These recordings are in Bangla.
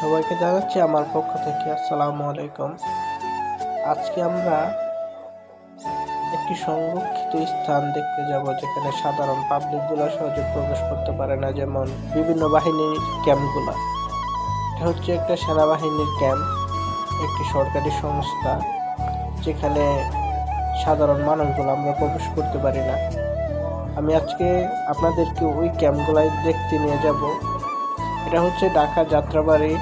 সবাইকে জানাচ্ছি আমার পক্ষ থেকে আসসালামু আলাইকুম। আজকে আমরা একটি সংরক্ষিত স্থান দেখতে যাব যেখানে সাধারণ পাবলিকগুলো সহজে প্রবেশ করতে পারে না, যেমন বিভিন্ন বাহিনীর ক্যাম্পগুলো। এটা হচ্ছে একটা সেনাবাহিনীর ক্যাম্প, একটি সরকারি সংস্থা, যেখানে সাধারণ মানুষগুলো আমরা প্রবেশ করতে পারি না। আমি আজকে আপনাদেরকে ওই ক্যাম্পগুলাই দেখতে নিয়ে যাব। এটা হচ্ছে ঢাকা যাত্রাবাড়ি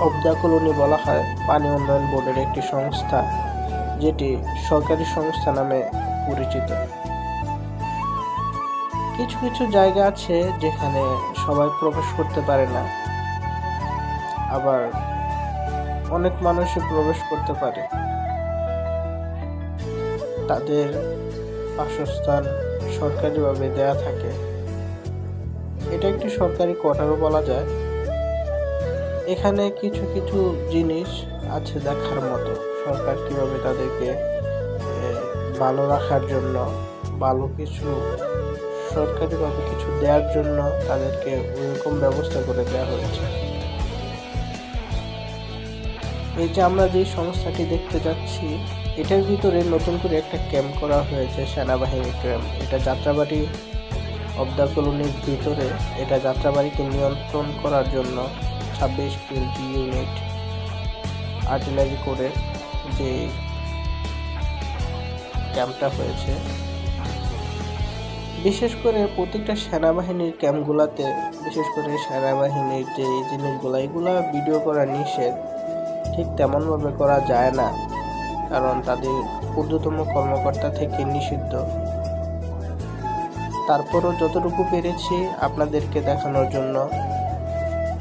অবদা কলোনি বলা হয়, পানি উন্নয়ন বোর্ডের একটি সংস্থা, যেটি সরকারি সংস্থা নামে পরিচিত। কিছু কিছু জায়গা আছে যেখানে সবাই প্রবেশ করতে পারে না। আবার অনেক মানুষই প্রবেশ করতে পারে। তাদের বাসস্থান সরকারিভাবে দেয়া থাকে। এটা একটি সরকারি কোয়ার্টারও বলা যায়। এখানে কিছু কিছু জিনিস আছে দেখার মতো। সরকার কীভাবে তাদেরকে ভালো রাখার জন্য, ভালো কিছু, সরকারিভাবে কিছু দেওয়ার জন্য তাদেরকে ওইরকম ব্যবস্থা করে দেওয়া হয়েছে। এই যে আমরা যে সংস্থাটি দেখতে যাচ্ছি, এটার ভিতরে নতুন করে একটা ক্যাম্প করা হয়েছে সেনাবাহিনী ক্যাম্প। এটা যাত্রাবাড়ি অবদা কলোনির ভিতরে এটা যাত্রাবাড়িকে নিয়ন্ত্রণ করার জন্য ছাব্বিশ টোয়েন্টি ইউনিট আর্টিলারি করে যে ক্যাম্পটা হয়েছে। বিশেষ করে প্রত্যেকটা সেনাবাহিনীর ক্যাম্পগুলোতে, বিশেষ করে সেনাবাহিনীর যে জিনিসগুলো, এগুলো ভিডিও করা নিষেধ। ঠিক তেমনভাবে করা যায় না, কারণ তাদের ঊর্ধ্বতম কর্মকর্তা থেকে নিষিদ্ধ। তারপরও যতটুকু পেরেছি আপনাদেরকে দেখানোর জন্য,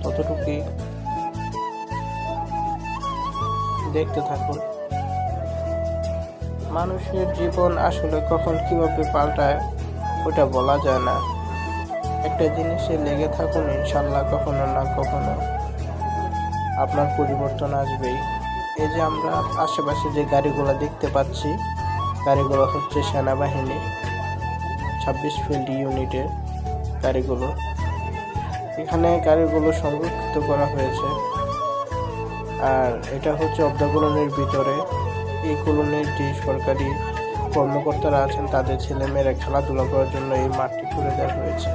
ততটুকুই। দেখতে থাকুন। মানুষের জীবন আসলে কখন কীভাবে পাল্টায়, ওটা বলা যায় না। একটা জিনিসে লেগে থাকুন, ইনশাল্লাহ, কখনো না কখনো। আপনার পরিবর্তন আসবেই। এই যে আমরা আশেপাশে যে গাড়িগুলো দেখতে পাচ্ছি, গাড়িগুলো হচ্ছে সেনাবাহিনী ছাব্বিশ ফিল্ড ইউনিটের গাড়িগুলো। এখানে গাড়িগুলো সংরক্ষিত করা হয়েছে। আর এটা হচ্ছে অবদা কলোনির ভিতরে। এই কলোনির যে সরকারি কর্মকর্তারা আছেন, তাদের ছেলেমেয়েরা খেলাধুলা করার জন্য এই মাঠটি খুলে দেওয়া হয়েছে।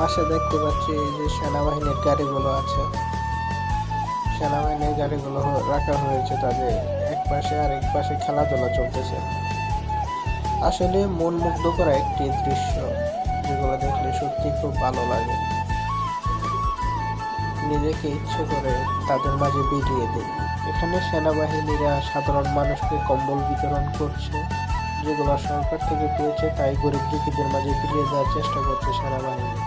পাশে দেখতে পাচ্ছি যে সেনাবাহিনীর গাড়িগুলো আছে। সেনাবাহিনীর গাড়িগুলো রাখা হয়েছে তাদের। এক পাশে আর এক পাশে খেলাধুলা চলতেছে। আসলে মন মুগ্ধ করা একটি দৃশ্য, যেগুলো দেখলে সত্যি খুব ভালো লাগে। নিজেকে ইচ্ছে করে তাদের মাঝে বেরিয়ে দিই। এখানে সেনাবাহিনীরা সাধারণ মানুষকে কম্বল বিতরণ করছে, যেগুলো সরকার থেকে পেয়েছে, তাই গরিব দুঃখীদের মাঝে ফিরিয়ে দেওয়ার চেষ্টা করছে সেনাবাহিনী।